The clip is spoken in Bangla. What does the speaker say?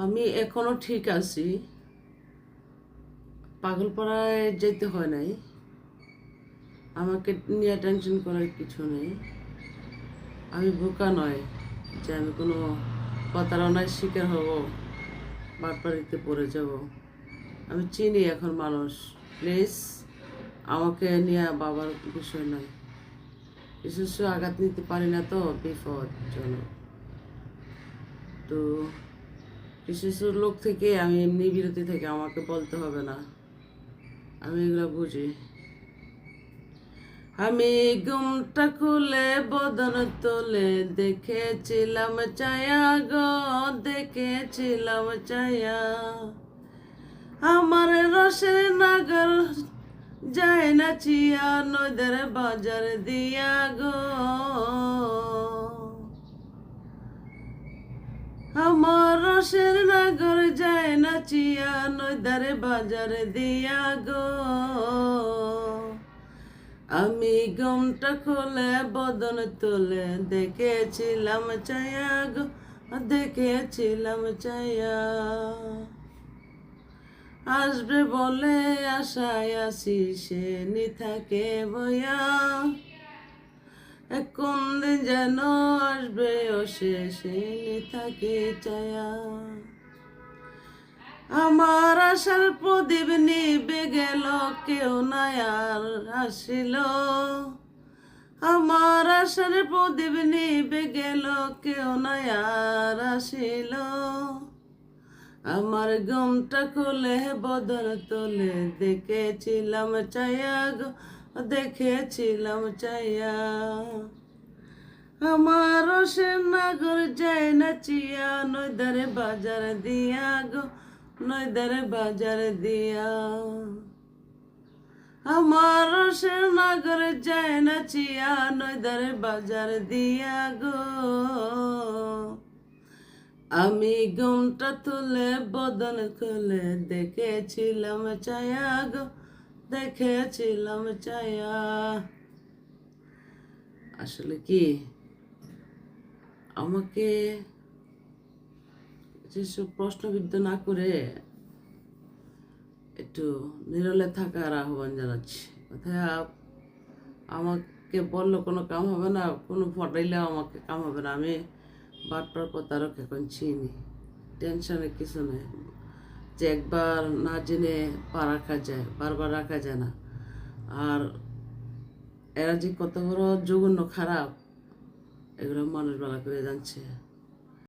আমি এখনও ঠিক আছি। পাগলপাড়ায় যেতে হয় নাই। আমাকে নিয়ে টেনশন করার কিছু নেই। আমি বোকা নয় যে আমি কোনো প্রতারণার শিকার হব, বাটপাড়িতে পড়ে যাব। আমি চিনি এখন মানুষ। প্লিজ, আমাকে নিয়ে বাবার বিষয় নয়। কিছু আঘাত নিতে পারি না তো বিপদজনক তো লোক থেকে আমি এমনি বিরতি থেকে আমাকে বলতে হবে না। আমি এগুলো বুঝি। আমি খুলে বদন তোলে দেখেছিলাম চায়া গো, দেখেছিলাম চায়া আমার রসের নাগর যায় না চিয়া নদের বাজার দিয়া গো। চিয়া নদর বাজার দিয়া গো। আমি গমটা খুলে বদন তুলে দেখেছিলাম চায়া গো, দেখেছিলাম চায়া আসবে বলে আশায় আসি, সে নি থাকে বয়া। কোন দিন যেন আসবে ও সে নি থাকে চায়া আমার আশার প্রদীপ নিবে গেল, কেউ নাই আর আসিল। আমার আশার প্রদীপ নিবে গেল, কেউ নাই আর আসিল। আমার গমটা খুলে বদন তোলে দেখেছিলাম চায়া গো, দেখেছিলাম চায়া আমার সে নাগর যায় না চিয়া নইদারে বাজার দিয়া গো নইদারে বাজার দিয়া। আমার সে নাগর যায় না চিয়া নইদারে বাজার দিয়া গো। আমি ঘুমটা তুলে বদন খুলে দেখেছিলাম ছায়া গো, দেখেছিলাম ছায়া। আসলে কি? আমাকে যেসব প্রশ্নবিদ্ধ না করে একটু নিরলে থাকার আহ্বান জানাচ্ছি। কোথায় আমাকে বলল কোনো কাম হবে না, কোনো ফটাইলেও আমাকে কাম হবে না। আমি বাটপার প্রতারক এখন চিনি। টেনশনের কিছু নেই। যে একবার না জেনে পা রাখা যায়, বারবার রাখা যায় না। আর এরা যে কত বড় জঘন্য খারাপ, এগুলো মানুষ বেলা করে জানছে।